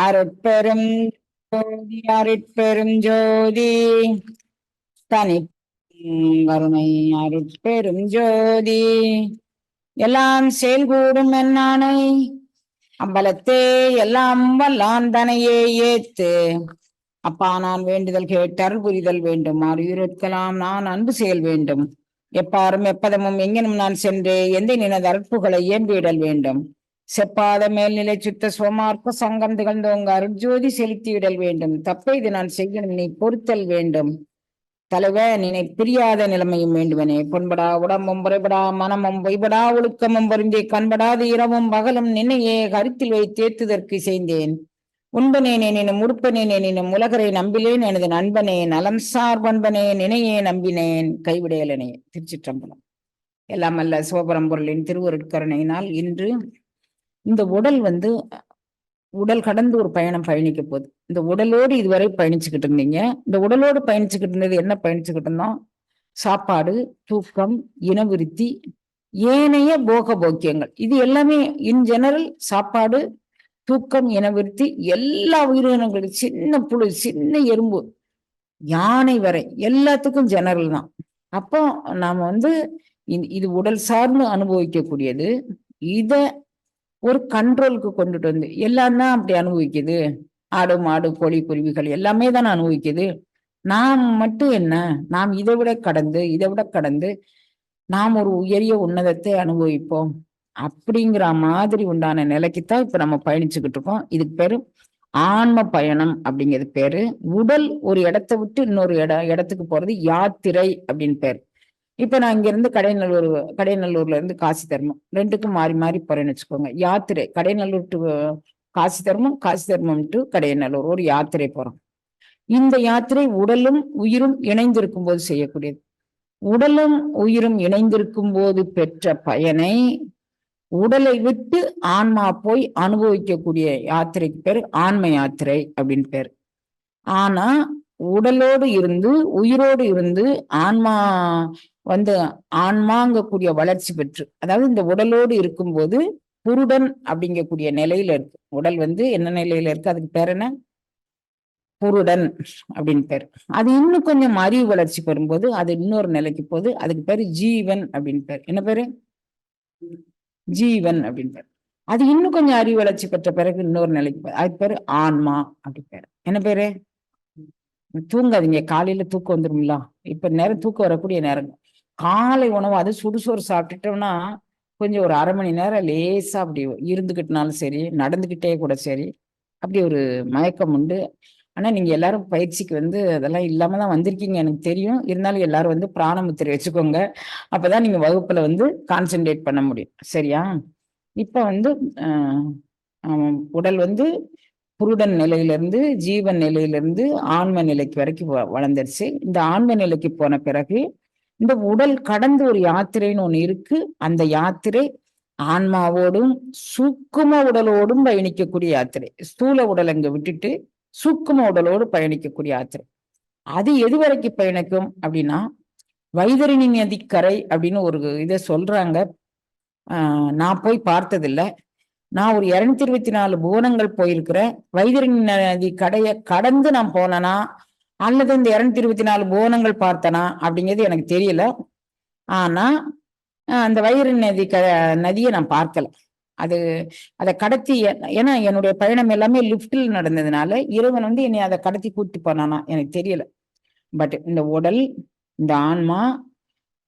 அருட்பெரும் ஜோதி அருட்பெரும் ஜோதி. தனி கருணை அருட்பெரும் ஜோதி. எல்லாம் செயல்கூடும் என்னானை. அம்பலத்தே எல்லாம் வல்லான் தனையே ஏத்து. அப்பா நான் வேண்டுதல் கேட்டால் புரிதல் வேண்டும். அறிவுறுக்கலாம் நான் அன்பு செயல் வேண்டும். எப்பாரும் எப்பதமும் எங்கெனும் நான் சென்று எந்த நினது அற்புகளை இயம்பிடல் வேண்டும்? செப்பாத மேல்நிலை சுத்த சுவமார்க்க சங்கம் திகழ்ந்தோங்க அருட்ஜோதி செலுத்திவிடல் வேண்டும். தப்பை இது நான் செய்யணும் நீ பொறுத்தல் வேண்டும். தலைவ நினை பிரியாத நிலைமையும் வேண்டுவனே பொன்படா உடம்பும் புறைபடா மனமும் பொய்படா ஒழுக்கமும் பொருந்தி கண்படாத இரவும் பகலும் நின்னையே கருத்தில் வைத்தேத்துதற்கு செய்தேன் உண்பனேனே எனினும் உடுப்பனேன் எனினும் உலகரை நம்பிலேன் எனது நண்பனே நலம் சார் பண்பனே நினையே நம்பினேன். கைவிடையலனே திருச்சிற்றம்பலம். எல்லாம் அல்ல சிவபரம்பொருளின் திருவருட்கரணையினால் இன்று இந்த உடல் வந்து உடல் கடந்து ஒரு பயணம் பயணிக்க போகுது. இந்த உடலோடு இதுவரை பயணிச்சுக்கிட்டு இருந்தீங்க. இந்த உடலோடு பயணிச்சுக்கிட்டு இருந்தது என்ன பயணிச்சுக்கிட்டு இருந்தோம்? சாப்பாடு தூக்கம் இனவிருத்தி ஏனைய போக போக்கியங்கள் இது எல்லாமே இன் ஜெனரல் சாப்பாடு தூக்கம் இனவிருத்தி எல்லா உயிரினங்களும் சின்ன புழு சின்ன எறும்பு யானை வரை எல்லாத்துக்கும் ஜெனரல் தான். அப்போ நாம வந்து இது உடல் சார்ந்து அனுபவிக்கக்கூடியது. இதை ஒரு கண்ட்ரோலுக்கு கொண்டுட்டு வந்து எல்லாம் தான் அப்படி அனுபவிக்குது. ஆடு மாடு கோழி குருவிகள் எல்லாமே தானே அனுபவிக்குது. நாம் மட்டும் என்ன? நாம் இதை விட கடந்து இதை விட கடந்து நாம் ஒரு உயரிய உன்னதத்தை அனுபவிப்போம். அப்படிங்கிற மாதிரி உண்டான நிலைக்குத்தான் இப்ப நம்ம பயணிச்சுக்கிட்டு இருக்கோம். இதுக்கு பேரு ஆன்ம பயணம் அப்படிங்கிறது பேரு. உடல் ஒரு இடத்த விட்டு இன்னொரு இட இடத்துக்கு போறது யாத்திரை அப்படின்னு பேர். இப்ப நான் இங்க இருந்து கடைநல்லூர் கடைநல்லூர்ல இருந்து காசி தர்மம். ரெண்டுக்கும் மாறி மாறி போறேன்னு வச்சுக்கோங்க. யாத்திரை கடைநல்லூர் டு காசி தர்மம் காசி தர்மம் டு கடைநல்லூர். ஒரு யாத்திரை போறோம். இந்த யாத்திரை உடலும் உயிரும் இணைந்திருக்கும் போது செய்யக்கூடியது. உடலும் உயிரும் இணைந்திருக்கும் போது பெற்ற பயனை உடலை விட்டு ஆன்மா போய் அனுபவிக்கக்கூடிய யாத்திரைக்கு பேர் ஆன்ம யாத்திரை அப்படின்னு பேர். ஆனா உடலோடு இருந்து உயிரோடு இருந்து ஆன்மா வந்து ஆன்மாங்கக்கூடிய வளர்ச்சி பெற்று அதாவது இந்த உடலோடு இருக்கும்போது புருடன் அப்படிங்கக்கூடிய நிலையில இருக்கு. உடல் வந்து என்ன நிலையில இருக்கு? அதுக்கு பேர் என்ன? புருடன் அப்படின்னு பேர். அது இன்னும் கொஞ்சம் அறிவு வளர்ச்சி பெறும்போது அது இன்னொரு நிலைக்கு போகுது அதுக்கு பேரு ஜீவன் அப்படின்னு பேர். என்ன பேரு? ஜீவன் அப்படின்னு பேர். அது இன்னும் கொஞ்சம் அறிவு வளர்ச்சி பெற்ற பிறகு இன்னொரு நிலைக்கு போகுது அதுக்கு பேரு ஆன்மா அப்படி பேரு. என்ன பேரு? தூங்காதீங்க. காலையில தூக்கம் வந்துரும்ல. இப்ப நேரம் தூக்கம் வரக்கூடிய நேரம் காலை உணவு அது சுடுசோறு சாப்பிட்டுட்டோம்னா கொஞ்சம் ஒரு அரை மணி நேரம் லேசாக அப்படி இருந்துக்கிட்டனாலும் சரி நடந்துக்கிட்டே கூட சரி அப்படி ஒரு மயக்கம் உண்டு. ஆனால் நீங்கள் எல்லாரும் பயிற்சிக்கு வந்து அதெல்லாம் இல்லாமல் தான் வந்திருக்கீங்க எனக்கு தெரியும். இருந்தாலும் எல்லாரும் வந்து பிராணமுத்திரை வச்சுக்கோங்க. அப்போ தான் நீங்கள் வகுப்பில் வந்து கான்சென்ட்ரேட் பண்ண முடியும். சரியா? இப்போ வந்து உடல் வந்து புருடன் நிலையிலிருந்து ஜீவன் நிலையிலிருந்து ஆன்ம நிலைக்கு வரைக்கும் வளர்ந்துருச்சு. இந்த ஆன்ம நிலைக்கு போன பிறகு இந்த உடல் கடந்து ஒரு யாத்திரைன்னு ஒண்ணு இருக்கு. அந்த யாத்திரை ஆன்மாவோடும் சூக்கும உடலோடும் பயணிக்கக்கூடிய யாத்திரை. ஸ்தூல உடல் அங்க விட்டுட்டு சூக்கும உடலோடு பயணிக்கக்கூடிய யாத்திரை. அது எது வரைக்கும் பயணிக்கும் அப்படின்னா வைதரணி நதிக்கரை அப்படின்னு ஒரு இதை சொல்றாங்க. ஆஹ் நான் போய் பார்த்ததில்லை. நான் ஒரு இருநூத்தி இருபத்தி நாலு புவனங்கள் போயிருக்கிறேன். வைதரணி நதி கடையை கடந்து நான் போனேன்னா அல்லது இந்த இரநூத்தி இருபத்தி நாலு புவனங்கள் பார்த்தனா அப்படிங்கிறது எனக்கு தெரியல. ஆனா அந்த வைர நதி க நதியை நான் பார்க்கல. அது அதை கடத்தி ஏன்னா என்னுடைய பயணம் எல்லாமே லிப்டில் நடந்ததுனால இறைவன் வந்து என்னை அதை கடத்தி கூட்டி போனானா எனக்கு தெரியல. பட் இந்த உடல் இந்த ஆன்மா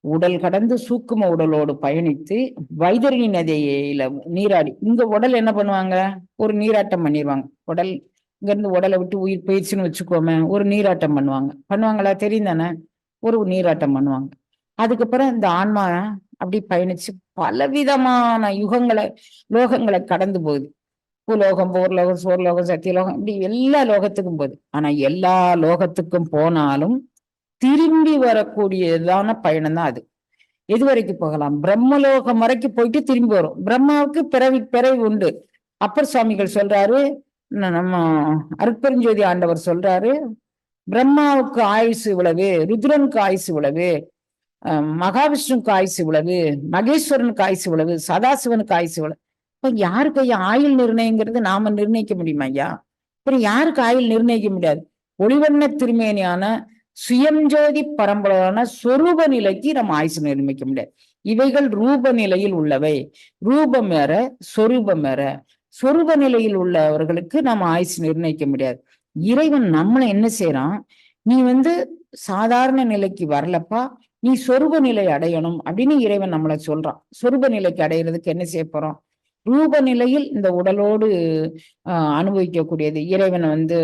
உடல் கடந்து சூக்கும உடலோடு பயணித்து வைதரணி நதியில நீராடி இங்க உடல் என்ன பண்ணுவாங்க? ஒரு நீராட்டம் பண்ணிடுவாங்க உடல் இங்க இருந்து உடலை விட்டு உயிர் போயிடுச்சுன்னு வச்சுக்கோமே ஒரு நீராட்டம் பண்ணுவாங்க. பண்ணுவாங்களா? தெரியும் தானே. ஒரு நீராட்டம் பண்ணுவாங்க. அதுக்கப்புறம் இந்த ஆன்மா அப்படி பயணிச்சு பலவிதமான யுகங்களை லோகங்களை கடந்து போகுது. பூலோகம் போர்லோகம் சோர்லோகம் சத்தியலோகம் இப்படி எல்லா லோகத்துக்கும் போகுது. ஆனா எல்லா லோகத்துக்கும் போனாலும் திரும்பி வரக்கூடியதான பயணம் தான் அது. எது வரைக்கும் போகலாம்? பிரம்மலோகம் வரைக்கும் போயிட்டு திரும்பி வரும். பிரம்மாவுக்கு பிறவி பிறவி உண்டு. அப்பர் சுவாமிகள் சொல்றாரு நம்ம அருட்பெருஞ்சோதி ஆண்டவர் சொல்றாரு பிரம்மாவுக்கு ஆயுசு இவ்வளவு ருத்ரனுக்கு ஆயுசு இவ்வளவு மகாவிஷ்ணுக்கு ஆயுசு இவ்வளவு மகேஸ்வரனுக்கு ஆயுசு இவ்வளவு சதாசிவனுக்கு ஆயுசு இவ்வளவு. இப்ப யாருக்கு ஐயா ஆயுள் நிர்ணயங்கிறது நாம நிர்ணயிக்க முடியுமா ஐயா? அப்புறம் யாருக்கு ஆயுள் நிர்ணயிக்க முடியாது? ஒளிவண்ண திருமேனியான சுயஞ்சோதி பரம்பரையான சொரூப நிலைக்கு நம்ம ஆயுசு நிர்ணயிக்க முடியாது. இவைகள் ரூப நிலையில் உள்ளவை. ரூபம் வேற சொரூபம் வேற. சொருப நிலையில் உள்ளவர்களுக்கு நம்ம ஆயுசு நிர்ணயிக்க முடியாது. இறைவன் நம்மளை என்ன செய்யறான் நீ வந்து சாதாரண நிலைக்கு வரலப்பா நீ சொருப நிலை அடையணும் அப்படின்னு இறைவன் நம்மளை சொல்றான். சொருப நிலைக்கு அடையிறதுக்கு என்ன செய்ய போறோம்? ரூப நிலையில் இந்த உடலோடு ஆஹ் அனுபவிக்கக்கூடியது. இறைவனை வந்து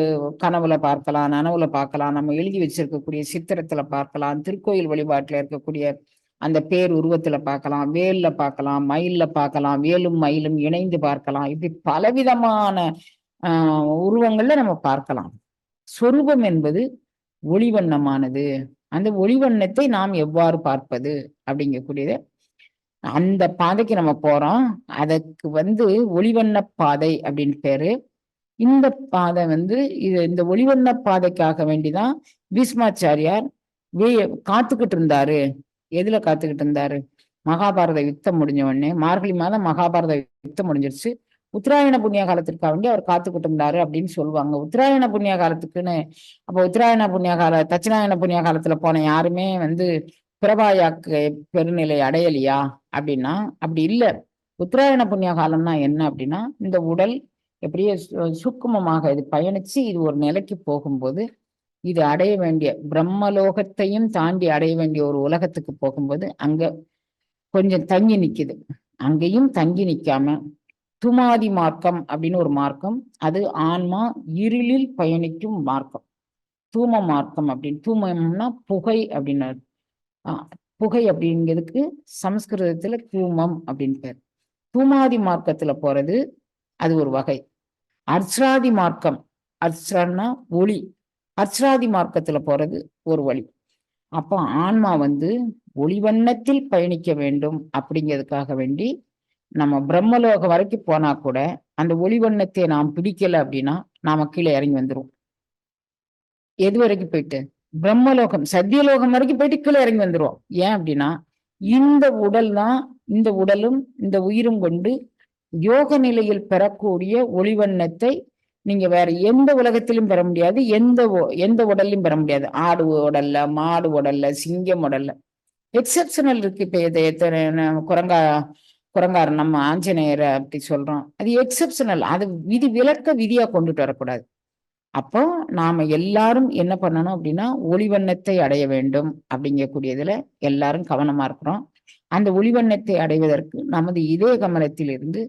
கனவுல பார்க்கலாம் நனவுல பார்க்கலாம். நம்ம எழுதி வச்சிருக்கக்கூடிய சித்திரத்துல பார்க்கலாம். திருக்கோயில் வழிபாட்டுல இருக்கக்கூடிய அந்த பேர் உருவத்துல பார்க்கலாம் வேல்ல பார்க்கலாம் மயில்ல பார்க்கலாம் வேலும் மயிலும் இணைந்து பார்க்கலாம். இப்படி பலவிதமான ஆஹ் உருவங்கள்ல நம்ம பார்க்கலாம். சொரூபம் என்பது ஒளிவண்ணமானது. அந்த ஒளிவண்ணத்தை நாம் எவ்வாறு பார்ப்பது அப்படிங்கக்கூடியது அந்த பாதைக்கு நம்ம போறோம். அதற்கு வந்து ஒளிவண்ண பாதை அப்படின்னு பேரு. இந்த பாதை வந்து இது இந்த ஒளிவண்ண பாதைக்காக வேண்டிதான் பீஸ்மாச்சாரியார் வே காத்துக்கிட்டு இருந்தாரு. எதுல காத்துக்கிட்டு இருந்தாரு? மகாபாரத யுத்தம் முடிஞ்ச உடனே மார்கழி மாதம் மகாபாரத யுத்தம் முடிஞ்சிருச்சு. உத்தராயண புண்ணிய காலத்திற்காக வேண்டி அவர் காத்துக்கிட்டு இருந்தாரு அப்படின்னு சொல்லுவாங்க. உத்தராயண புண்ணிய காலத்துக்குன்னு அப்போ உத்தராயண புண்ணிய கால தட்சிணாயன புண்ணிய காலத்துல போன யாருமே வந்து பிரபாயாக்கு பெருநிலை அடையலையா அப்படின்னா அப்படி இல்லை. உத்தராயண புண்ணிய காலம்னா என்ன அப்படின்னா இந்த உடல் எப்படியே சுக்குமமாக இது பயணிச்சு இது ஒரு நிலைக்கு போகும்போது இது அடைய வேண்டிய பிரம்மலோகத்தையும் தாண்டி அடைய வேண்டிய ஒரு உலகத்துக்கு போகும்போது அங்க கொஞ்சம் தங்கி நிக்குது. அங்கேயும் தங்கி நிக்காம துமாதி மார்க்கம் அப்படின்னு ஒரு மார்க்கம். அது ஆன்மா இருளில் பயணிக்கும் மார்க்கம். தூம மார்க்கம் அப்படின்னு தூமம்னா புகை அப்படின்னு புகை அப்படிங்கிறதுக்கு சமஸ்கிருதத்துல தூமம் அப்படின்னு பேர். தூமாதி மார்க்கத்துல போறது அது ஒரு வகை. அர்ச்ராதி மார்க்கம். அர்ச்ரன்னா ஒளி. அர்ச்சராதி மார்க்கத்துல போறது ஒரு வழி. அப்போ ஆன்மா வந்து ஒளிவண்ணத்தில் பயணிக்க வேண்டும் அப்படிங்கிறதுக்காக வேண்டி நம்ம பிரம்மலோகம் வரைக்கும் போனா கூட அந்த ஒளிவண்ணத்தை நாம் பிடிக்கல அப்படின்னா நாம கீழே இறங்கி வந்துரும் எது வரைக்கும் போயிட்டு? பிரம்மலோகம் சத்தியலோகம் வரைக்கும் போயிட்டு கீழே இறங்கி வந்துருவோம். ஏன் அப்படின்னா இந்த உடல் தான் இந்த உடலும் இந்த உயிரும் கொண்டு யோக நிலையில் பெறக்கூடிய ஒளிவண்ணத்தை நீங்க வேற எந்த உலகத்திலும் பெற முடியாது எந்த எந்த உடல்லையும் பெற முடியாது. ஆடு உடல்ல மாடு உடல்ல சிங்கம் உடல்ல. எக்ஸப்ஷனல் இருக்கு. இப்ப எத்தனை குரங்கா குரங்கார் நம்ம ஆஞ்சநேயரை அப்படி சொல்றோம். அது எக்ஸப்ஷனல் அது விதி விளக்க விதியா கொண்டுட்டு வரக்கூடாது. அப்போ நாம எல்லாரும் என்ன பண்ணணும் அப்படின்னா ஒளிவண்ணத்தை அடைய வேண்டும் அப்படிங்கக்கூடியதுல எல்லாரும் கவனமா இருக்கிறோம். அந்த ஒளிவண்ணத்தை அடைவதற்கு நமது இதய கமலத்திலிருந்து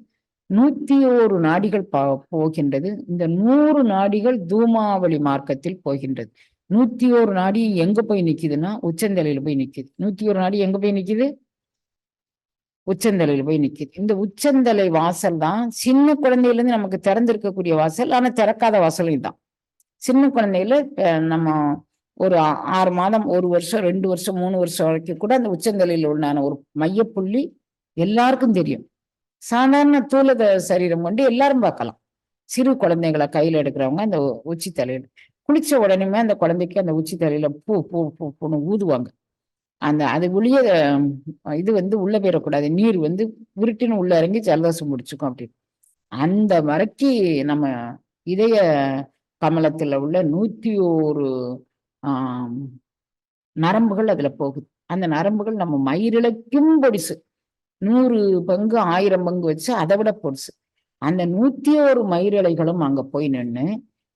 நூத்தி ஓரு நாடிகள் போகின்றது. இந்த நூறு நாடிகள் தூமாவளி மார்க்கத்தில் போகின்றது. நூத்தி ஓரு நாடி எங்க போய் நிக்குதுன்னா உச்சந்தலையில போய் நிக்குது. நூத்தி ஒரு நாடி எங்க போய் நிக்குது? உச்சந்தலையில போய் நிக்குது. இந்த உச்சந்தலை வாசல் தான் சின்ன குழந்தையில இருந்து நமக்கு திறந்திருக்கக்கூடிய வாசல். ஆனா திறக்காத வாசலும் தான் சின்ன குழந்தையில நம்ம ஒரு ஆறு மாதம் ஒரு வருஷம் ரெண்டு வருஷம் மூணு வருஷம் வரைக்கும் கூட அந்த உச்சந்தலையில் உண்டான ஒரு மையப்புள்ளி எல்லாருக்கும் தெரியும். சாதாரண தூளத சரீரம் கொண்டு எல்லாரும் பார்க்கலாம். சிறு குழந்தைங்களை கையில எடுக்கிறவங்க அந்த உச்சி தலையில குளிச்ச உடனே அந்த குழந்தைக்கு அந்த உச்சி தலையில பூ பூ பூ பூன்னு ஊதுவாங்க. அந்த அது உளிய இது வந்து உள்ள போயிடக்கூடாது நீர் வந்து உருட்டின்னு உள்ள இறங்கி ஜலதோஷம் முடிச்சுக்கும் அப்படின்னு அந்த மறைக்கு நம்ம இதய கமலத்துல உள்ள நூத்தி ஒரு ஆஹ் நரம்புகள் அதுல போகுது. அந்த நரம்புகள் நம்ம மயிரிழக்கும் பொடிசு. நூறு பங்கு ஆயிரம் பங்கு வச்சு அதை விட பொடிசு அந்த நூத்தி ஒரு மயிரிழைகளும் அங்க போய் நின்று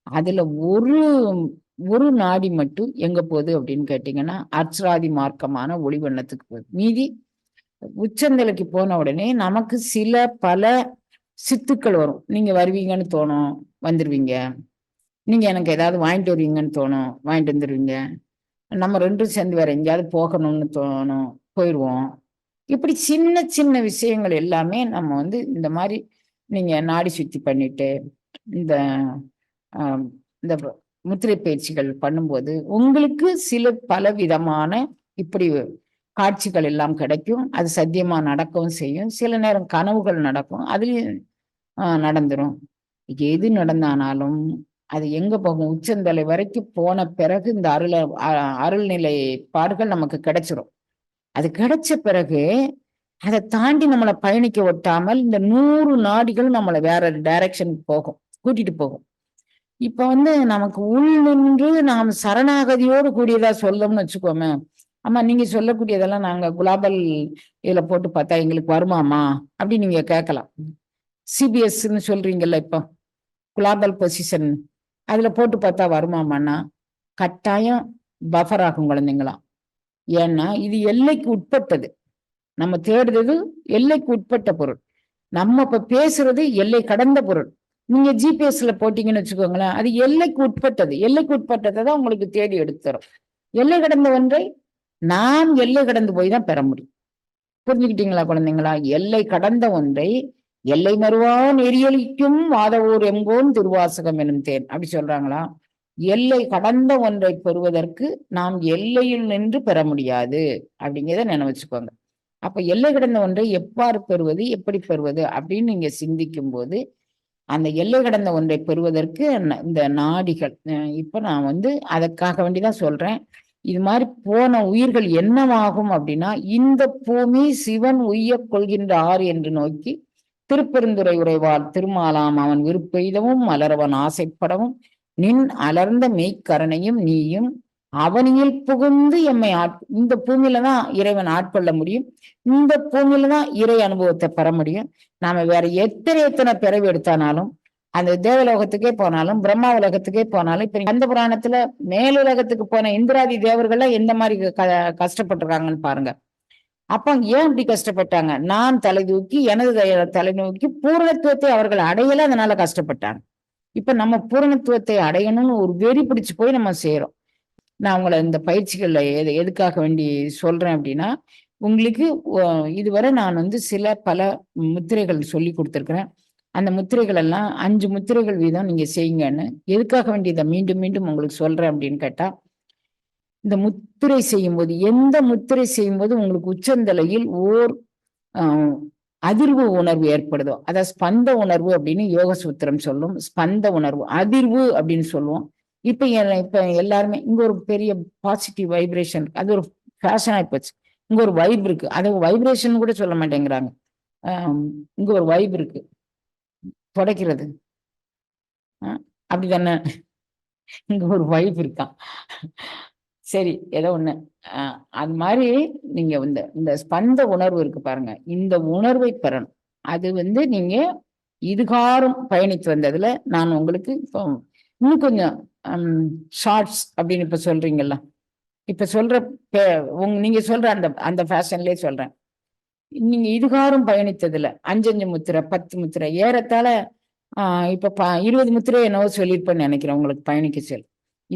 அதுல ஒரு ஒரு நாடி மட்டும் எங்க போகுது அப்படின்னு கேட்டீங்கன்னா அர்ச்சராதி மார்க்கமான ஒளிவண்ணத்துக்கு போகுது. மீதி உச்சந்தலைக்கு போன உடனே நமக்கு சில பல சித்துக்கள் வரும். நீங்க வருவீங்கன்னு தோணும் வந்துருவீங்க. நீங்க எனக்கு ஏதாவது வாங்கிட்டு வருவீங்கன்னு தோணும் வாங்கிட்டு வந்துருவீங்க. நம்ம ரெண்டும் சேர்ந்து வேற எங்கேயாவது போகணும்னு தோணும் போயிடுவோம் இப்படி சின்ன சின்ன விஷயங்கள் எல்லாமே நம்ம வந்து இந்த மாதிரி நீங்க நாடி சுத்தி பண்ணிட்டு இந்த இந்த முத்திரை பயிற்சிகள் பண்ணும்போது உங்களுக்கு சில பல விதமான இப்படி காட்சிகள் எல்லாம் கிடைக்கும். அது சத்தியமா நடக்கவும் செய்யும். சில நேரம் கனவுகள் நடக்கும். அதுலயும் நடந்துடும் எது நடந்தானாலும் அது எங்க போகும்? உச்சந்தலை வரைக்கும் போன பிறகு இந்த அருள அருள்நிலை பாடுகள் நமக்கு கிடைச்சிரும். அது கிடைச்ச பிறகு அதை தாண்டி நம்மளை பயணிக்க ஒட்டாமல் இந்த நூறு நாடிகள் நம்மளை வேற டைரக்ஷனுக்கு போகும் கூட்டிட்டு போகும். இப்ப வந்து நமக்கு உள் நின்று நாம் சரணாகதியோடு கூடியதா சொல்லணும்னு வச்சுக்கோமே. ஆமா நீங்க சொல்லக்கூடியதெல்லாம் நாங்க குலாபல் இதுல போட்டு பார்த்தா எங்களுக்கு வருமாமா அப்படி நீங்க கேட்கலாம். சிபிஎஸ்ன்னு சொல்றீங்கல்ல இப்போ குலாபல் பொசிஷன் அதுல போட்டு பார்த்தா வருமாமான்னா கட்டாயம் பஃபர் ஆகும் குழந்தைங்களாம் ஏன்னா இது எல்லைக்கு உட்பட்டது. நம்ம தேடுறது எல்லைக்கு உட்பட்ட பொருள். நம்ம இப்ப பேசுறது எல்லை கடந்த பொருள். நீங்க ஜிபிஎஸ்ல போட்டீங்கன்னு வச்சுக்கோங்களேன் அது எல்லைக்கு உட்பட்டது. எல்லைக்கு உட்பட்டதை தான் உங்களுக்கு தேடி எடுத்து தரும். எல்லை கடந்த ஒன்றை நாம் எல்லை கடந்து போய் தான் பெற முடியும். புரிஞ்சுக்கிட்டீங்களா குழந்தைங்களா? எல்லை கடந்த ஒன்றை எல்லை மறுவான் எரியலிக்கும் வாதவூர் எங்கோன் திருவாசகம் எனும் தேன். அப்படி சொல்றாங்களா? எல்லை கடந்த ஒன்றை பெறுவதற்கு நாம் எல்லையில் நின்று பெற முடியாது. அப்படிங்கிறத நினைவச்சுக்கோங்க அப்ப எல்லை கடந்த ஒன்றை எவ்வாறு பெறுவது எப்படி பெறுவது அப்படின்னு நீங்க சிந்திக்கும் போது அந்த எல்லை கடந்த ஒன்றை பெறுவதற்கு இந்த நாடிகள் இப்ப நான் வந்து அதற்காக வேண்டிதான் சொல்றேன். இது மாதிரி போன உயிர்கள் என்னவாகும் அப்படின்னா இந்த பூமி சிவன் உய்ய கொள்கின்ற ஆறு என்று நோக்கி திருப்பெருந்துறை உரைவாள் திருமாலாம் அவன் விருப்பெய்தவும் மலரவன் ஆசைப்படவும் நின் அலர்ந்த மெய்க்கரணையும் நீயும் அவனியில் புகுந்து எம்மை ஆட் இந்த பூமியில தான் இறைவன் ஆட்கொள்ள முடியும். இந்த பூமியில தான் இறை அனுபவத்தை பெற முடியும். நாம வேற எத்தனை எத்தனை பிறவி எடுத்தானாலும் அந்த தேவலோகத்துக்கே போனாலும் பிரம்மா உலகத்துக்கே போனாலும் இப்ப கந்த புராணத்துல மேலுலகத்துக்கு போன இந்திராதி தேவர்கள்லாம் எந்த மாதிரி க- கஷ்டப்பட்டிருக்காங்கன்னு பாருங்க. அப்ப ஏன் இப்படி கஷ்டப்பட்டாங்க? நான் தலை தூக்கி எனது தலை நோக்கி பூரணத்துவத்தை அவர்கள் அடையல அதனால கஷ்டப்பட்டாங்க. இப்ப நம்ம பூரணத்துவத்தை அடையணும்னு ஒரு வெறி பிடிச்சு போய் நம்ம செய்யறோம் நான் உங்களை இந்த பயிற்சிகள்ல எது எதுக்காக வேண்டி சொல்றேன் அப்படின்னா உங்களுக்கு இதுவரை நான் வந்து சில பல முத்திரைகள் சொல்லி கொடுத்துருக்குறேன். அந்த முத்திரைகள் எல்லாம் அஞ்சு முத்திரைகள் வீதம் நீங்க செய்யுங்கன்னு. எதுக்காக வேண்டி இதை மீண்டும் மீண்டும் உங்களுக்கு சொல்றேன் அப்படின்னு கேட்டா இந்த முத்திரை செய்யும்போது எந்த முத்திரை செய்யும்போது உங்களுக்கு உச்சந்தலையில் ஓர் அதிர்வு உணர்வு ஏற்படுதோ அதாவது ஸ்பந்த உணர்வு அப்படின்னு யோக சூத்திரம் சொல்லும். ஸ்பந்த உணர்வு அதிர்வு அப்படின்னு சொல்லுவோம். இப்ப இப்ப எல்லாருமே இங்க ஒரு பெரிய பாசிட்டிவ் வைப்ரேஷன் அது ஒரு ஃபேஷன் ஆயிப்போச்சு இங்க ஒரு வைப் இருக்கு. அதை வைப்ரேஷன் கூட சொல்ல மாட்டேங்கிறாங்க. இங்க ஒரு வைப் இருக்கு. துடைக்கிறது. அப்படி தானே இங்க ஒரு வைப் இருக்கான் சரி ஏதோ ஒண்ணு. அது மாதிரி நீங்க இந்த இந்த ஸ்பந்த உணர்வு இருக்கு பாருங்க. இந்த உணர்வை பெறணும். அது வந்து நீங்க இதுகாரும் பயணித்து வந்ததுல நான் உங்களுக்கு இப்போ இன்னும் கொஞ்சம் ஷார்ட்ஸ் அப்படின்னு இப்ப சொல்றீங்கல்ல. இப்ப சொல்ற உங்க நீங்க சொல்ற அந்த அந்த ஃபேஷன்லயே சொல்றேன். நீங்க இதுகாரும் பயணித்ததுல அஞ்சஞ்சு முத்திரை பத்து முத்திரை ஏறத்தால ஆஹ் இப்ப ப- இருபது முத்திரை என்னவோ சொல்லியிருப்பேன்னு நினைக்கிறேன் உங்களுக்கு பயணிக்க செல்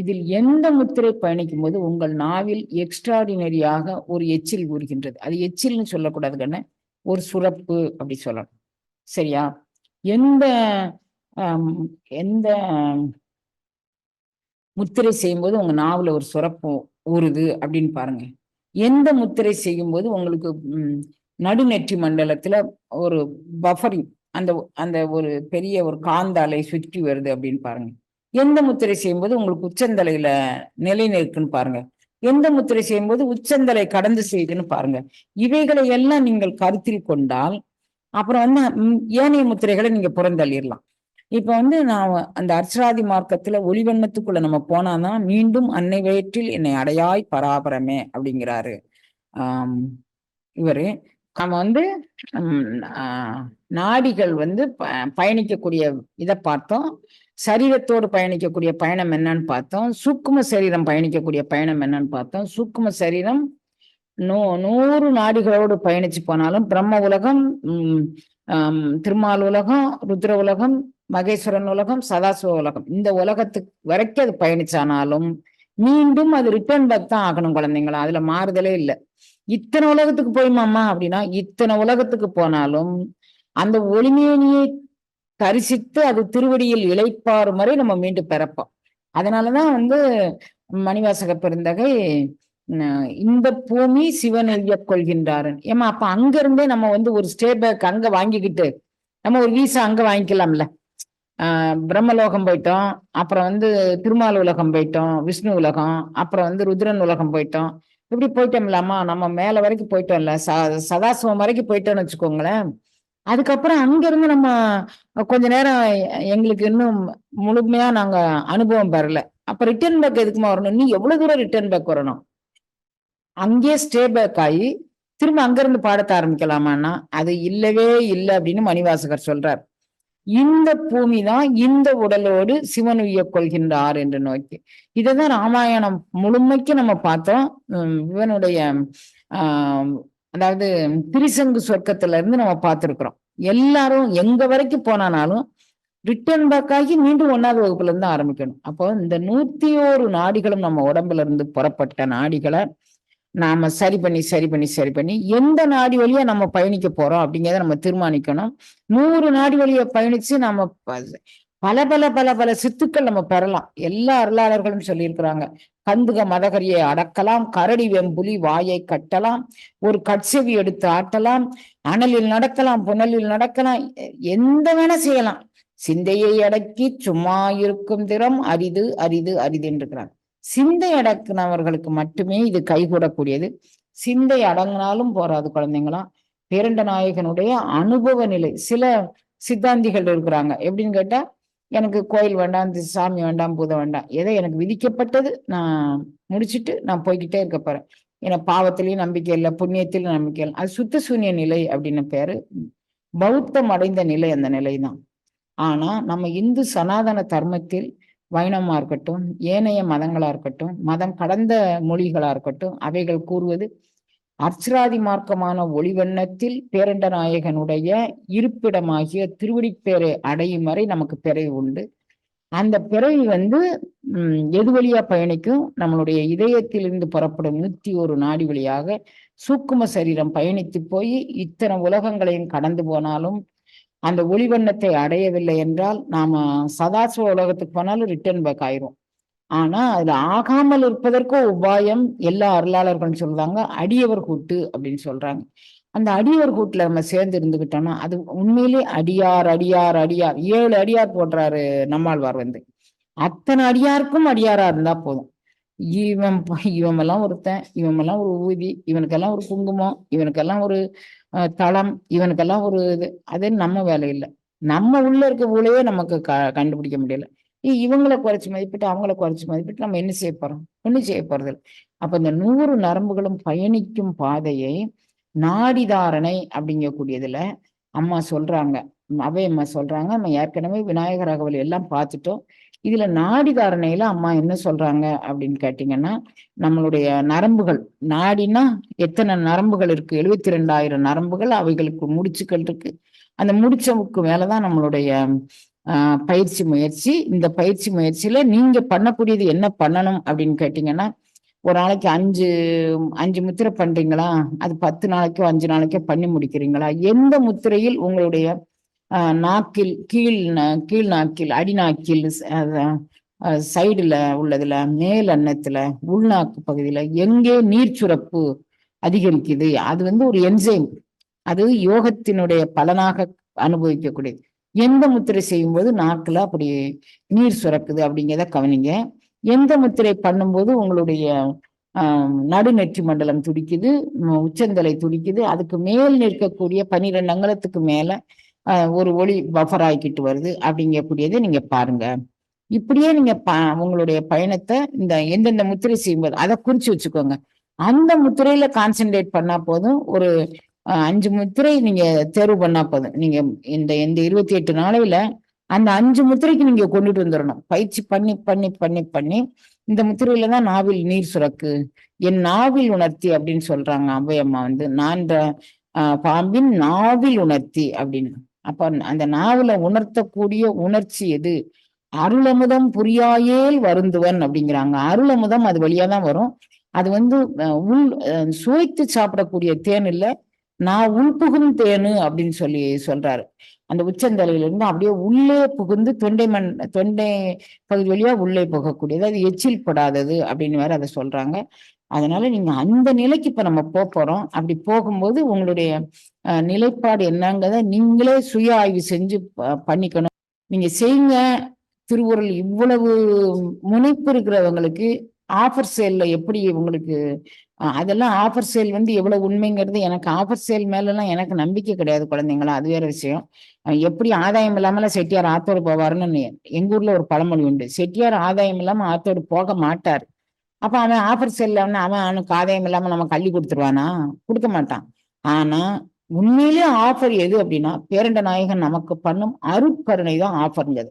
இதில் எந்த முத்திரை பயணிக்கும் போது உங்கள் நாவில் எக்ஸ்ட்ராடினரியாக ஒரு எச்சில் ஊறுகின்றது. அது எச்சில்னு சொல்லக்கூடாது கண்ண ஒரு சுரப்பு அப்படி சொல்லணும். சரியா? எந்த எந்த முத்திரை செய்யும்போது உங்க நாவுல ஒரு சுரப்பு ஊறுது அப்படின்னு பாருங்க. எந்த முத்திரை செய்யும்போது உங்களுக்கு நடுநெற்றி மண்டலத்துல ஒரு பஃபரிங் அந்த அந்த ஒரு பெரிய ஒரு காந்த அலை சுற்றி வருது அப்படின்னு பாருங்க. எந்த முத்திரை செய்யும்போது உங்களுக்கு உச்சந்தலையில நிலை நிற்குன்னு பாருங்க. எந்த முத்திரை செய்யும்போது உச்சந்தலை கடந்து செய்யுதுன்னு பாருங்க. இவைகளை எல்லாம் நீங்கள் கருத்தில் கொண்டால் அப்புறம் வந்து ஏனைய முத்திரைகளை நீங்க புறந்தள்ளிடலாம். இப்ப வந்து நான் அந்த அர்ச்சராதி மார்க்கத்துல ஒளிவண்ணத்துக்குள்ள நம்ம போனாதான் மீண்டும் அன்னை வயிற்றில் என்னை அடையாய் பராபரமே அப்படிங்கிறாரு. ஆஹ் இவரு. நம்ம வந்து நாடிகள் வந்து ப- பயணிக்கக்கூடிய இதை பார்த்தோம். சரீரத்தோடு பயணிக்கக்கூடிய பயணம் என்னன்னு பார்த்தோம். சூக்கும சரீரம் பயணிக்கக்கூடிய பயணம் என்னன்னு பார்த்தோம். சூக்கும சரீரம் நூ நூறு நாடிகளோடு பயணிச்சு போனாலும் பிரம்ம உலகம் உம் திருமால் உலகம் ருத்ர உலகம் மகேஸ்வரன் உலகம் சதாசிவ உலகம். இந்த உலகத்துக்கு வரைக்கும் அது பயணிச்சானாலும் மீண்டும் அது ரிட்டர்ன் பேக் தான் ஆகணும் குழந்தைங்களா? அதுல மாறுதலே இல்லை. இத்தனை உலகத்துக்கு போயுமாம்மா அப்படின்னா இத்தனை உலகத்துக்கு போனாலும் அந்த ஒளிமேனியை தரிசித்து அது திருவடியில் இளைப்பாறும் வரை நம்ம மீண்டும் பிறப்போம். அதனாலதான் வந்து மணிவாசக பெருந்தகை இந்த பூமி சிவன் எழுதிய கொள்கின்றாரு ஏமா அப்ப அங்க இருந்தே நம்ம வந்து ஒரு ஸ்டே பேக் அங்க வாங்கிக்கிட்டு நம்ம ஒரு வீசா அங்க வாங்கிக்கலாம்ல. ஆஹ் பிரம்மலோகம் போயிட்டோம் அப்புறம் வந்து திருமால் உலகம் போயிட்டோம் விஷ்ணு உலகம் அப்புறம் வந்து ருத்ரன் உலகம் போயிட்டோம். இப்படி போயிட்டோம்லாமா நம்ம மேல வரைக்கும் போயிட்டோம்ல ச சதாசிவம் வரைக்கும் போயிட்டோம்னு வச்சுக்கோங்களேன். அதுக்கப்புறம் அங்கிருந்து நம்ம கொஞ்ச நேரம் எங்களுக்கு இன்னும் முழுமையா நாங்க அனுபவம் பெறல அப்ப ரிட்டர்ன் பேக் எதுக்குமா வரணும்? நீ எவ்வளவு தூரம் ரிட்டர்ன் பேக் வரணும்? அங்கேயே ஸ்டே பேக் ஆகி திரும்ப அங்கிருந்து பாடத்த ஆரம்பிக்கலாமான்னா அது இல்லவே இல்லை அப்படின்னு மணிவாசகர் சொல்றார். இந்த பூமி தான் இந்த உடலோடு சிவன் உய கொள்கின்றார் என்று நோக்கி. இதைதான் ராமாயணம் முழுமைக்கு நம்ம பார்த்தோம். இவனுடைய ஆஹ் அதாவது திரிசங்கு சொர்க்கத்துல இருந்து நம்ம பார்த்திருக்கிறோம். எல்லாரும் எங்க வரைக்கும் போனானாலும் ரிட்டர்ன் பேக் ஆகி மீண்டும் ஒன்னாவது வகுப்புல இருந்து ஆரம்பிக்கணும். அப்போ இந்த நூத்தி ஓரு நாடிகளும் நம்ம உடம்புல இருந்து புறப்பட்ட நாடிகளை நாம சரி பண்ணி சரி பண்ணி சரி பண்ணி எந்த நாடி வழியா நம்ம பயணிக்க போறோம் அப்படிங்கிறத நம்ம தீர்மானிக்கணும். நூறு நாடி வழியை பயணிச்சு நம்ம பல பல பல பல சித்துக்கள் நம்ம பெறலாம். எல்லா அருளாளர்களும் சொல்லியிருக்கிறாங்க. கந்துக மதகரியை அடக்கலாம் கரடி வெம்புலி வாயை கட்டலாம் ஒரு கட்செவி எடுத்து ஆட்டலாம் அனலில் நடக்கலாம் புனலில் நடக்கலாம் எந்த வேணா செய்யலாம். சிந்தையை அடக்கி சும்மா இருக்கும் திறம் அரிது அரிது அரிது என்றுக்கிறாங்க சிந்தை அடக்குனவர்களுக்கு மட்டுமே இது கைகூடக்கூடியது. சிந்தை அடங்கினாலும் போறாது குழந்தைங்களாம். பேரண்ட நாயகனுடைய அனுபவ நிலை சில சித்தாந்திகள் இருக்கிறாங்க. எப்படின்னு கேட்டா எனக்கு கோயில் வேண்டாம் இந்த சாமி வேண்டாம் பூதம் வேண்டாம். ஏதோ எனக்கு விதிக்கப்பட்டது நான் முடிச்சிட்டு நான் போய்கிட்டே இருக்க போறேன். ஏன்னா பாவத்திலையும் நம்பிக்கை இல்லை புண்ணியத்திலும் நம்பிக்கை இல்லை. அது சுத்த சூன்ய நிலை அப்படின்னு பேரு. பௌத்தம் அடைந்த நிலை அந்த நிலை தான். ஆனா நம்ம இந்து சனாதன தர்மத்தில் வைணமா இருக்கட்டும் ஏனைய மதங்களா இருக்கட்டும் மதம் கடந்த மொழிகளா இருக்கட்டும் அவைகள் கூறுவது அர்ச்சராதி மார்க்கமான ஒளிவண்ணத்தில் பேரண்ட நாயகனுடைய இருப்பிடமாகிய திருவடிப்பேரை அடையும் வரை நமக்கு பிறவி உண்டு. அந்த பிறவி வந்து எது வழியா பயணிக்கும்? நம்மளுடைய இதயத்திலிருந்து புறப்படும் நூத்தி ஒரு நாடி வழியாக சூக்கும சரீரம் பயணித்து போய் இத்தனை உலகங்களையும் கடந்து போனாலும் அந்த ஒளிவண்ணத்தை அடையவில்லை என்றால் நாம சதாசிவ உலகத்துக்கு போனாலும் ரிட்டர்ன் பேக் ஆயிரும். ஆனா அதுல ஆகாமல் இருப்பதற்கோ உபாயம் எல்லா அருளாளர்களும் சொல்றாங்க அடியவர் கூட்டு அப்படின்னு சொல்றாங்க. அந்த அடியவர் கூட்டுல நம்ம சேர்ந்து இருந்துகிட்டோம்னா அது உண்மையிலே அடியார் அடியார் அடியார். ஏழு அடியார் போடுறாரு நம்மாழ்வார் வந்து. அத்தனை அடியாருக்கும் அடியாரா இருந்தா போதும். இவன் இவமெல்லாம் ஒருத்தன் இவமெல்லாம் ஒரு ஊதி இவனுக்கெல்லாம் ஒரு குங்குமம் இவனுக்கெல்லாம் ஒரு அஹ், தளம் இவனுக்கெல்லாம் ஒரு இது. அது நம்ம வேலை இல்லை நம்ம உள்ள இருக்க ஊழையே நமக்கு க கண்டுபிடிக்க முடியல. இவங்களை குறைச்சு மதிப்பிட்டு அவங்கள குறைச்சி மதிப்பிட்டு நம்ம என்ன செய்ய போறோம்? ஒண்ணும் செய்ய போறது அப்ப இந்த நூறு நரம்புகளும் பயணிக்கும் பாதையை நாடிதாரணை அப்படிங்கக்கூடியதுல அம்மா சொல்றாங்க. அவை அம்மா சொல்றாங்க. நம்ம ஏற்கனவே விநாயகர் அகவல் எல்லாம் பார்த்துட்டோம். இதுல நாடிதாரணையில அம்மா என்ன சொல்றாங்க அப்படின்னு கேட்டீங்கன்னா நம்மளுடைய நரம்புகள் நாடினா எத்தனை நரம்புகள் இருக்கு? எழுபத்தி ரெண்டாயிரம் நரம்புகள் அவைகளுக்கு முடிச்சுக்கள் இருக்கு. அந்த முடிச்சவுக்கு மேலதான் நம்மளுடைய பயிற்சி முயற்சி. இந்த பயிற்சி முயற்சியில நீங்க பண்ணக்கூடியது என்ன பண்ணணும் அப்படின்னு கேட்டீங்கன்னா ஒரு நாளைக்கு அஞ்சு அஞ்சு முத்திரை பண்றீங்களா? அது பத்து நாளைக்கோ அஞ்சு நாளைக்கோ பண்ணி முடிக்கிறீங்களா? எந்த முத்திரையில் உங்களுடைய ஆஹ் நாக்கில் கீழ் கீழ் நாக்கில் அடிநாக்கில் சைடுல உள்ளதுல மேல் அன்னத்துல உள்நாக்கு பகுதியில எங்கே நீர் சுரப்பு அதிகரிக்குது? அது வந்து ஒரு என்சைம். அது யோகத்தினுடைய பலனாக அனுபவிக்கக்கூடியது. எந்த முத்திரை செய்யும்போது நாக்குல அப்படி நீர் சுரக்குது அப்படிங்கிறத கவனிங்க. எந்த முத்திரை பண்ணும்போது உங்களுடைய ஆஹ் நடுநெற்றி மண்டலம் துடிக்குது உச்சந்தலை துடிக்குது அதுக்கு மேல் நிற்கக்கூடிய பன்னிரெண்டு அங்கலத்துக்கு மேல ஆஹ் ஒரு ஒளி பஃபர் ஆகிக்கிட்டு வருது அப்படிங்கக்கூடியதை நீங்க பாருங்க. இப்படியே நீங்க உங்களுடைய பயணத்தை இந்த எந்தெந்த முத்திரை செய்யும்போது அதை குறிச்சு வச்சுக்கோங்க. அந்த முத்திரையில கான்சென்ட்ரேட் பண்ணா போதும் ஒரு அஞ்சு முத்திரை நீங்க தேர்வு பண்ணா போதும். நீங்க இந்த இந்த இருபத்தி எட்டு நாளையில அந்த அஞ்சு முத்திரைக்கு நீங்க கொண்டுட்டு வந்துடணும் பயிற்சி பண்ணி பண்ணி பண்ணி பண்ணி இந்த முத்திரையில தான் நாவில் நீர் சுரக்கு என் நாவில் உணர்த்தி அப்படின்னு சொல்றாங்க அம்பையம்மா வந்து. நான் ஆஹ் பாம்பின் நாவில் உணர்த்தி அப்படின்னு. அப்ப அந்த நாவில உணர்த்தக்கூடிய உணர்ச்சி எது? அருளமுதம் புரியாயேல் வருந்துவன் அப்படிங்கிறாங்க. அருளமுதம் அது வழியா தான் வரும். அது வந்து உள் சுவைத்து சாப்பிடக்கூடிய தேன் இல்ல நான் உள்புகும் தேனு அப்படின்னு சொல்லி சொல்றாரு. அந்த உச்சந்தலையில இருந்து அப்படியே உள்ளே புகுந்து தொண்டை மண் தொண்டை பகுதி வழியா உள்ளே போகக்கூடியது. அது எச்சில் படாதது அப்படின்னு வேற அதை சொல்றாங்க. அதனால நீங்க அந்த நிலைக்கு இப்ப நம்ம போறோம். அப்படி போகும்போது உங்களுடைய நிலைப்பாடு என்னங்கிறத நீங்களே சுய ஆய்வு செஞ்சு பண்ணிக்கணும். நீங்க செய்யுங்க. திருவுருள் இவ்வளவு முனைப்பு இருக்கிறவங்களுக்கு ஆஃபர் சேல்ல எப்படி உங்களுக்கு அதெல்லாம் ஆஃபர் சேல் வந்து எவ்வளவு உண்மைங்கிறது எனக்கு ஆஃபர் சேல் மேலெல்லாம் எனக்கு நம்பிக்கை கிடையாது குழந்தைங்களா அது வேற விஷயம். எப்படி ஆதாயம் இல்லாமல செட்டியார் ஆத்தோடு போவாருன்னு எங்க ஊர்ல ஒரு பழமொழி உண்டு. செட்டியார் ஆதாயம் இல்லாம ஆத்தோடு போக மாட்டார். அப்ப அவன் ஆஃபர் சேல்ல அவன் அவனுக்கு ஆதாயம் இல்லாம நம்ம கள்ளி கொடுத்துருவானா? கொடுக்க மாட்டான். ஆனா உண்மையிலேயே ஆஃபர் எது அப்படின்னா பேரண்ட நாயகன் நமக்கு பண்ணும் அருட்கருணை தான் ஆஃபர்ங்கிறது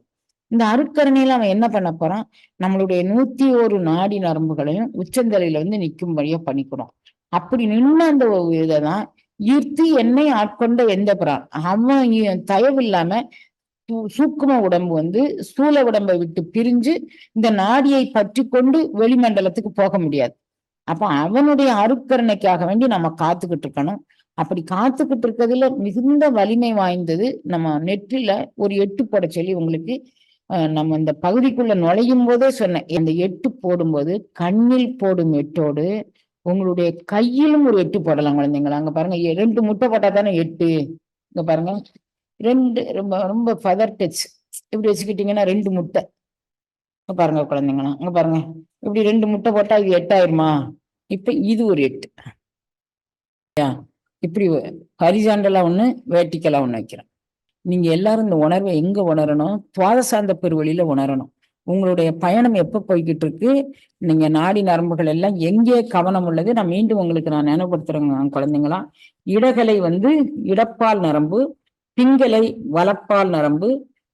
இந்த அருட்கரணையில அவன் என்ன பண்ண போறான்? நம்மளுடைய நூத்தி ஒரு நாடி நரம்புகளையும் உச்சந்தலையில வந்து நிற்கும்படியா பண்ணிக்கிறோம் அப்படி நின்ன அந்த இதை தான் ஈர்த்து என்னை ஆட்கொண்ட எந்த பிரான்? அவன் தயவில்லாம தயவு இல்லாம சூக்கும உடம்பு வந்து ஸ்தூல உடம்பை விட்டு பிரிஞ்சு இந்த நாடியை பற்றி கொண்டு வெளிமண்டலத்துக்கு போக முடியாது. அப்ப அவனுடைய அருட்கருணைக்காக வேண்டி நம்ம காத்துக்கிட்டு இருக்கணும். அப்படி காத்துக்கிட்டு இருக்கிறதுல மிகுந்த வலிமை வாய்ந்தது நம்ம நெற்றில ஒரு எட்டு போட சொல்லி உங்களுக்கு நம்ம இந்த பகுதிக்குள்ள நுழையும் போதே சொன்னேன். அந்த எட்டு போடும்போது கண்ணில் போடும் எட்டோடு உங்களுடைய கையிலும் ஒரு எட்டு போடலாம் குழந்தைங்களா? அங்க பாருங்க ரெண்டு முட்டை போட்டா தானே எட்டு? இங்க பாருங்க ரெண்டு ரொம்ப ரொம்ப ஃபதர் டச் இப்படி வச்சுக்கிட்டீங்கன்னா ரெண்டு முட்டை. இங்க பாருங்க குழந்தைங்களா அங்க பாருங்க. இப்படி ரெண்டு முட்டை போட்டா இது எட்டாயிருமா? இப்ப இது ஒரு எட்டு. யா, இப்படி ஹரிசாண்டலா ஒண்ணு வேட்டிக்கலா ஒண்ணு வைக்கிறேன் நீங்க எல்லாரும் இந்த உணர்வை எங்க உணரணும்? துவாத சார்ந்த பெருவழியில உணரணும். உங்களுடைய பயணம் எப்ப போய்கிட்டு இருக்கு நீங்க நாடி நரம்புகள் எல்லாம் எங்கே கவனம் உள்ளது? நான் மீண்டும் உங்களுக்கு நான் நினைவுபடுத்துறேங்க குழந்தைங்களா. இடகலை வந்து இடப்பால் நரம்பு பிங்கலை வலப்பால் நரம்பு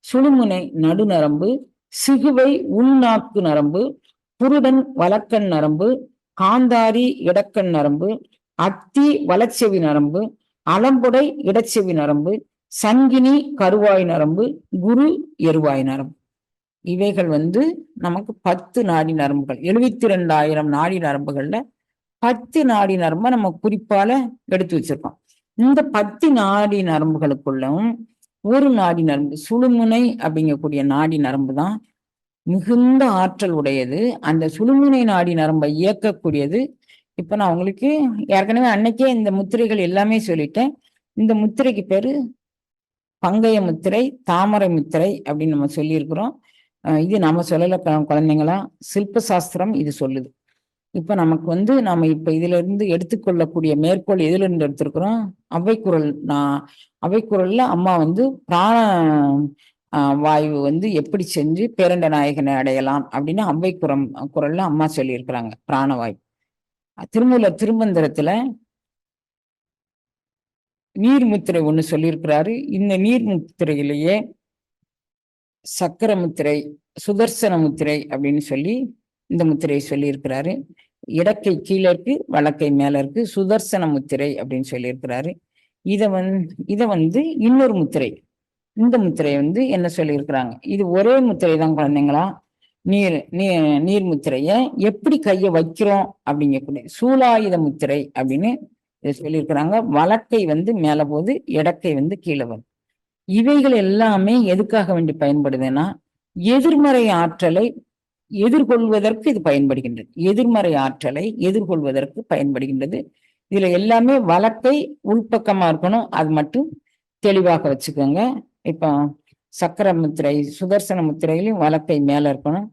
சுழுமுனை நடுநரம்பு சிகுவை உள்நாக்கு நரம்பு புருடன் வலக்கண் நரம்பு காந்தாரி இடக்கண் நரம்பு அத்தி வளச்செவி நரம்பு அலம்புடை இடச்செவி நரம்பு சங்கினி கருவாய் நரம்பு குரு எருவாய் நரம்பு. இவைகள் வந்து நமக்கு பத்து நாடி நரம்புகள். எழுபத்தி ரெண்டாயிரம் நாடி நரம்புகள்ல பத்து நாடி நரம்ப நம்ம குறிப்பால எடுத்து வச்சிருக்கோம். இந்த பத்து நாடி நரம்புகளுக்குள்ளும் ஒரு நாடி நரம்பு சுழுமுனை அப்படிங்கக்கூடிய நாடி நரம்பு தான் மிகுந்த ஆற்றல் உடையது. அந்த சுழுமுனை நாடி நரம்பை இயக்கக்கூடியது. இப்ப நான் உங்களுக்கு ஏற்கனவே அன்னைக்கே இந்த முத்திரைகள் எல்லாமே சொல்லிட்டேன். இந்த முத்திரைக்கு பேரு பங்கைய முத்திரை தாமரை முத்திரை அப்படின்னு நம்ம சொல்லியிருக்கிறோம். இது நம்ம சொல்லல கு- குழந்தைங்களா? சில்ப சாஸ்திரம் இது சொல்லுது. இப்ப நமக்கு வந்து நாம இப்ப இதுல இருந்து எடுத்துக்கொள்ளக்கூடிய மேற்கோள் எதுல இருந்து எடுத்திருக்கிறோம்? அவைக்குரல் நான் அவைக்குரல்ல அம்மா வந்து பிராண வாய்வு வாயு வந்து எப்படி செஞ்சு பேரண்ட நாயகனை அடையலாம் அப்படின்னு அவ்வைக்குறம் குரல்ல அம்மா சொல்லியிருக்கிறாங்க பிராணவாயு திருமூல திருமந்திரத்துல நீர்முத்திரை ஒன்று சொல்லியிருக்கிறாரு. இந்த நீர்முத்திரையிலேயே சக்கர முத்திரை சுதர்சன முத்திரை அப்படின்னு சொல்லி இந்த முத்திரையை சொல்லியிருக்கிறாரு. இடக்கை கீழே இருக்கு வழக்கை மேல இருக்கு சுதர்சன முத்திரை அப்படின்னு சொல்லியிருக்கிறாரு. இத வந் இத வந்து இன்னொரு முத்திரை இந்த முத்திரை வந்து என்ன சொல்லியிருக்கிறாங்க? இது ஒரே முத்திரை தான் குழந்தைங்களா? நீர் நீ நீர் முத்திரைய எப்படி கையை வைக்கிறோம் அப்படிங்கக்கூடிய சூலாயுத முத்திரை அப்படின்னு இதை சொல்லியிருக்கிறாங்க. வழக்கை வந்து மேலே போகுது இடக்கை வந்து கீழே வரும் இவைகள் எல்லாமே எதுக்காக வேண்டி பயன்படுதுன்னா எதிர்மறை ஆற்றலை எதிர்கொள்வதற்கு இது பயன்படுகின்றது. எதிர்மறை ஆற்றலை எதிர்கொள்வதற்கு பயன்படுகின்றது. இதுல எல்லாமே வழக்கை உள்பக்கமா இருக்கணும். அது மட்டும் தெளிவாக வச்சுக்கோங்க. இப்போ சக்கர முத்திரை சுதர்சன முத்திரையிலும் வழக்கை மேல இருக்கணும்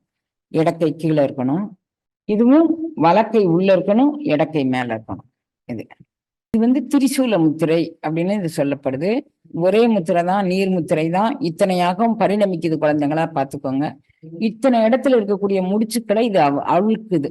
இடக்கை கீழே இருக்கணும். இதுவும் வழக்கை உள்ள இருக்கணும் இடக்கை மேல இருக்கணும். இது. இது வந்து திரிசூல முத்திரை அப்படின்னு இது சொல்லப்படுது. ஒரே முத்திரை தான் நீர் முத்திரை தான். இத்தனையாகவும் பரிணமிக்குது குழந்தைங்களா பார்த்துக்கோங்க. இத்தனை இடத்துல இருக்கக்கூடிய முடிச்சுக்களை இது அவ- அவிழ்க்குது.